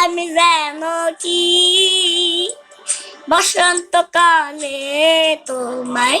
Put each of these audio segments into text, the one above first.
আমি যেন কি? বসন্তকালে তোমায়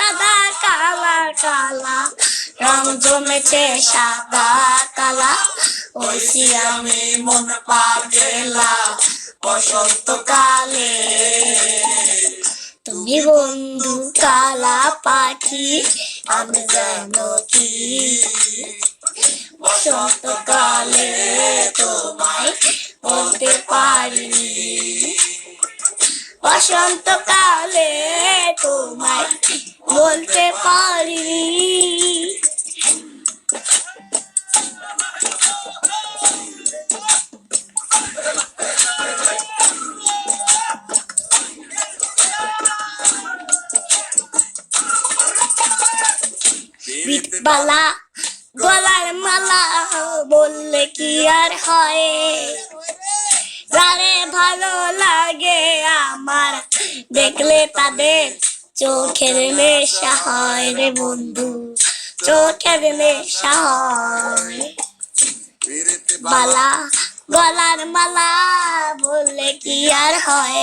সাদা কালা কালা, রং জমেছে সাদা কালা। ওইসি আমি মন পাগেলা, বসন্তকালে। তুমি বন্ধু কালা পাখি, আমি যেন কি? বসন্তকালে তোমায় বলতে পারিনি বসন্তকালে তোমায় বলতে পারিনি বালা গলার মালা বললে কি আর হয়? যারে ভালো লাগে আমার, দেখলে তাদের চোখের নেশা হয় রে বন্ধু, চোখের নেশা হয়। বালা, গলার মালা বললে কি আর হয়?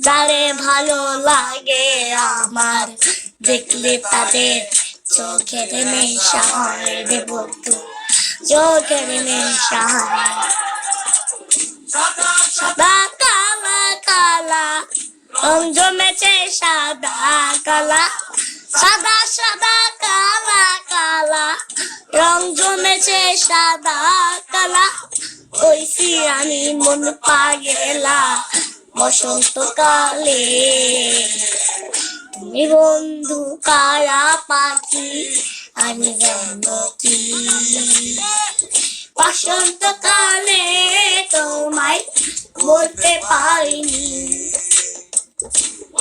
যারে ভালো লাগে আমার, দেখলে তাদের চোখের নেশা হয় রে বন্ধু, চোখের নেশা হয়। রং জমেছে সাদা কালা, সাদা সাদা কালা কালা। রং জমেছে সাদা কালা ওইসি আমি মন পাগেলা বসন্তকালে তুমি বন্ধু কারা পাখি, আমি জানো কি? বসন্তকালে তোমায় বলতে পারিনি।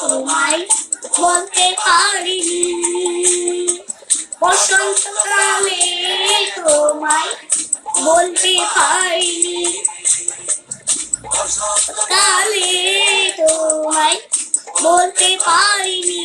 তোমায় বলতে পারিনি। বসন্তকালে তোমায় বলতে পারিনি। বসন্তকালে তোমায় বলতে পারিনি।